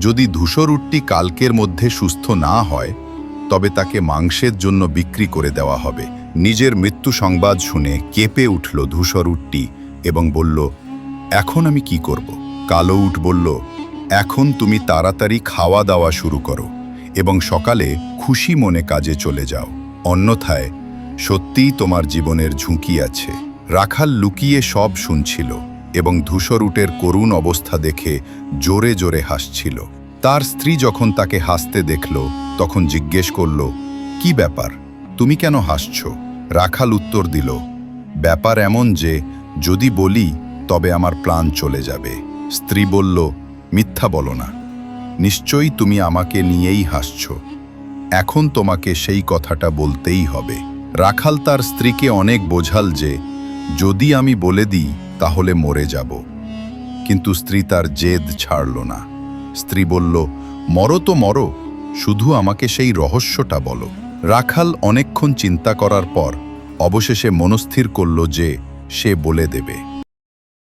যদি ধূসরুটটি কালকের মধ্যে সুস্থ না হয়, তবে তাকে মাংসের জন্য বিক্রি করে দেওয়া হবে। নিজের মৃত্যু সংবাদ শুনে কেঁপে উঠল ধূসর ধূসরুটটি এবং বলল, এখন আমি কি করব? কালো উট বলল, এখন তুমি তাড়াতাড়ি খাওয়া দাওয়া শুরু করো এবং সকালে খুশি মনে কাজে চলে যাও। অন্যথায় সত্যিই তোমার জীবনের ঝুঁকি আছে। রাখাল লুকিয়ে সব শুনছিল। এবং ধূসরুটের করুণ অবস্থা দেখে জোরে জোরে হাসছিল। তার স্ত্রী যখন তাকে হাসতে দেখল, তখন জিজ্ঞেস করল, কি ব্যাপার? তুমি কেন হাসছ? রাখাল উত্তর দিল, ব্যাপার এমন যে, যদি বলি, তবে আমার প্রাণ চলে যাবে। স্ত্রী বলল, মিথ্যা বলো না। নিশ্চয়ই তুমি আমাকে নিয়েই হাসছ। এখন তোমাকে সেই কথাটা বলতেই হবে। রাখাল তার স্ত্রীকে অনেক বোঝাল যে, যদি আমি বলে দিই তাহলে মরে যাব। কিন্তু স্ত্রী তার জেদ ছাড়ল না। স্ত্রী বলল, মরো তো মরো, শুধু আমাকে সেই রহস্যটা বলো। রাখাল অনেকক্ষণ চিন্তা করার পর অবশেষে মনস্থির করল যে সে বলে দেবে।